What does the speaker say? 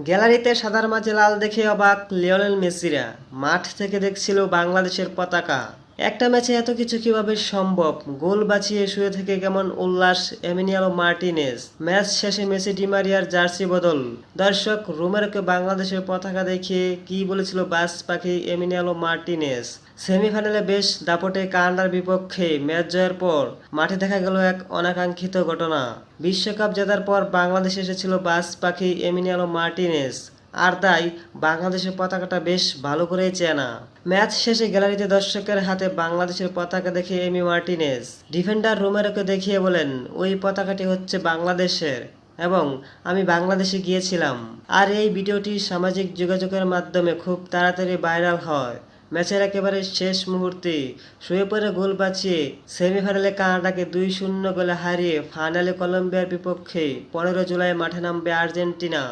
গ্যালারিতে সাদার মাঝে লাল দেখে অবাক লিওনেল মেসিরা। মাঠ থেকে দেখছিল বাংলাদেশের পতাকা। একটা ম্যাচে এত কিছু কীভাবে সম্ভব? গোল বাঁচিয়ে শুয়ে থেকে কেমন উল্লাস এমিনিয়ালো মার্টিনেজ। ম্যাচ শেষে মেসি ডিমারিয়ার জার্সি বদল। দর্শক, রোমেরোকে বাংলাদেশের পতাকা দেখিয়ে কি বলেছিল বাস পাখি এমিনিয়ালো মার্টিনেজ? সেমিফাইনালে বেশ দাপটে কানাডার বিপক্ষে ম্যাচ জয়ের পর মাঠে দেখা গেল এক অনাকাঙ্ক্ষিত ঘটনা। বিশ্বকাপ জেতার পর বাংলাদেশে এসেছিল বাস পাখি এমিনিয়ালো মার্টিনেজ। আর তাই বাংলাদেশের পতাকাটা বেশ ভালো করেই চেনা। ম্যাচ শেষে গ্যালারিতে দর্শকের হাতে বাংলাদেশের পতাকা দেখে এমি মার্টিনেস। ডিফেন্ডার রোমেরোকে দেখিয়ে বলেন, ওই পতাকাটি হচ্ছে বাংলাদেশের এবং আমি বাংলাদেশে গিয়েছিলাম। আর এই ভিডিওটি সামাজিক যোগাযোগের মাধ্যমে খুব তাড়াতাড়ি ভাইরাল হয়। ম্যাচের একেবারে শেষ মুহূর্তে শুয়ে পড়ে গোল বাঁচিয়ে সেমিফাইনালে কানাডাকে দুই শূন্য গোলে হারিয়ে ফাইনালে কলম্বিয়ার বিপক্ষে পনেরো জুলাই মাঠে নামবে আর্জেন্টিনা।